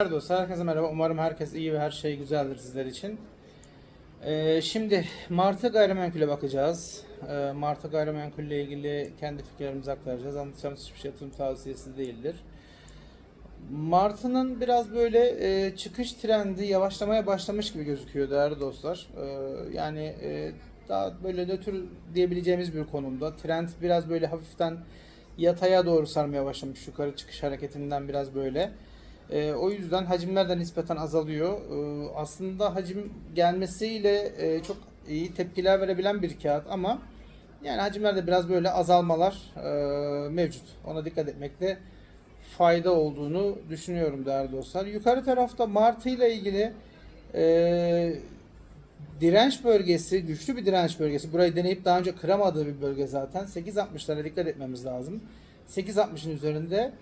Merhaba dostlar, herkese merhaba. Umarım herkes iyi ve her şey güzeldir sizler için. Ee, şimdi Martı gayrimenkule bakacağız. Ee, Martı gayrimenkulle ilgili kendi fikirlerimizi aktaracağız. Anlatacağımız hiçbir şey yatırım tavsiyesi değildir. Martı'nın biraz böyle e, çıkış trendi yavaşlamaya başlamış gibi gözüküyor değerli dostlar. Ee, yani e, daha böyle nötr diyebileceğimiz bir konumda. Trend biraz böyle hafiften yataya doğru sarmaya başlamış. Yukarı çıkış hareketinden biraz böyle. E, o yüzden hacimler de nispeten azalıyor. E, aslında hacim gelmesiyle e, çok iyi tepkiler verebilen bir kağıt ama yani hacimlerde biraz böyle azalmalar e, mevcut. Ona dikkat etmekte fayda olduğunu düşünüyorum değerli dostlar. Yukarı tarafta Martı ile ilgili e, direnç bölgesi, güçlü bir direnç bölgesi. Burayı deneyip daha önce kıramadığı bir bölge zaten. 8.60'lara dikkat etmemiz lazım. 8.60'ın üzerinde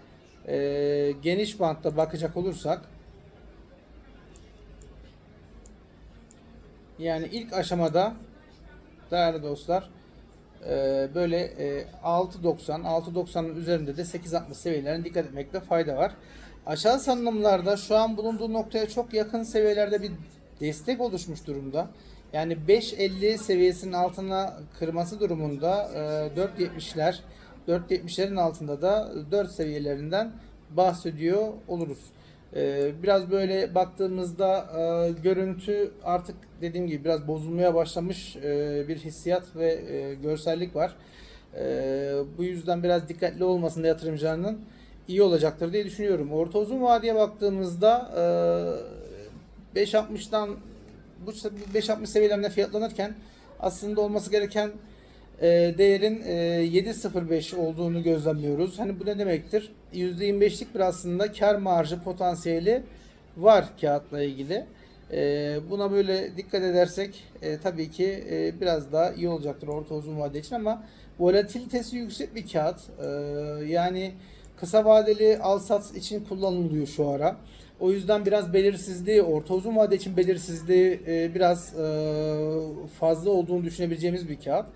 e, geniş bantta bakacak olursak yani ilk aşamada değerli dostlar e, böyle e, 6.90 6.90'ın üzerinde de 8.60 seviyelerine dikkat etmekte fayda var. Aşağı salınımlarda şu an bulunduğu noktaya çok yakın seviyelerde bir destek oluşmuş durumda. Yani 5.50 seviyesinin altına kırması durumunda e, 4.70'ler 4.70'lerin altında da 4 seviyelerinden bahsediyor oluruz. Ee, biraz böyle baktığımızda e, görüntü artık dediğim gibi biraz bozulmaya başlamış e, bir hissiyat ve e, görsellik var. Bu yüzden biraz dikkatli olmasında yatırımcılarının iyi olacaktır diye düşünüyorum. Orta uzun vadeye baktığımızda e, 5.60'dan bu 5.60 seviyelerinde fiyatlanırken aslında olması gereken e, değerin e, 7.05 olduğunu gözlemliyoruz. Hani bu ne demektir? %25'lik bir aslında kar marjı potansiyeli var kağıtla ilgili. E, buna böyle dikkat edersek e, tabii ki e, biraz daha iyi olacaktır orta uzun vade için ama volatilitesi yüksek bir kağıt. E, yani kısa vadeli al sat için kullanılıyor şu ara. O yüzden biraz belirsizliği, orta uzun vade için belirsizliği e, biraz e, fazla olduğunu düşünebileceğimiz bir kağıt.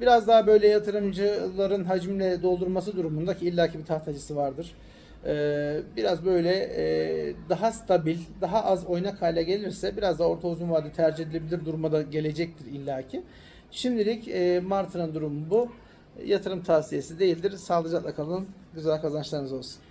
Biraz daha böyle yatırımcıların hacimle doldurması durumunda ki illaki bir tahtacısı vardır. Ee, biraz böyle e, daha stabil, daha az oynak hale gelirse biraz da orta uzun vade tercih edilebilir duruma da gelecektir illaki. Şimdilik e, Martı'nın durumu bu. Yatırım tavsiyesi değildir. Sağlıcakla kalın. Güzel kazançlarınız olsun.